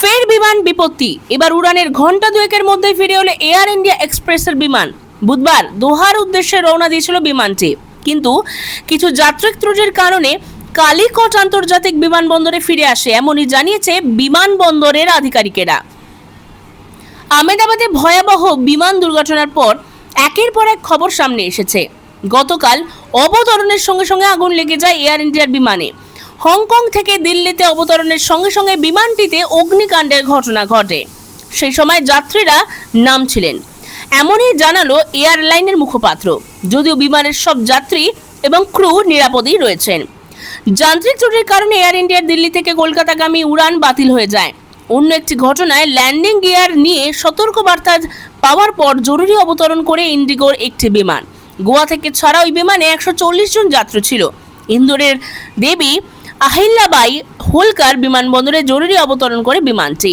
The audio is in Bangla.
ফের বিমান বিপত্তি। এবার উড়ানের ঘণ্টা দুয়েকের মধ্যেই ফিরে হলো এয়ার ইন্ডিয়া এক্সপ্রেসের বিমান। বুধবার দোহার উদ্দেশ্যে রওনা দিয়েছিল বিমানটি। কিন্তু কিছু যাত্রিক ত্রুটির কারণে কালিকট আন্তর্জাতিক বিমানবন্দরে ফিরে আসে, এমনই জানিয়েছে বিমানবন্দরের আধিকারিকেরা। আহমেদাবাদে ভয়াবহ বিমান দুর্ঘটনার পর একের পর এক খবর সামনে এসেছে। গতকাল অবতরণের সঙ্গে সঙ্গে আগুন লেগে যায় এয়ার ইন্ডিয়ার বিমানে। হংকং থেকে দিল্লিতে অবতরণের সঙ্গে সঙ্গে বিমানটিতে অগ্নিকাণ্ডের ঘটনা ঘটে। সেই সময় যাত্রীরা নামছিলেন। এমনই জানালো এয়ারলাইনের মুখপাত্র। যদিও বিমানের সব যাত্রী এবং ক্রু নিরাপদেই রয়েছেন। যান্ত্রিক ত্রুটির কারণে এয়ার ইন্ডিয়ার দিল্লি থেকে কলকাতাগামী উড়ান বাতিল হয়ে যায়। অন্য একটি ঘটনায় ল্যান্ডিং গিয়ার নিয়ে সতর্কবার্তা পাওয়ার পর জরুরি অবতরণ করে ইন্ডিগোর একটি বিমান। গোয়া থেকে ছাড়া ওই বিমানে একশো চল্লিশ জন যাত্রী ছিল। ইন্দোরের দেবী আহিল্লাবাই হোলকার বিমানবন্দরে জরুরি অবতরণ করে বিমানটি।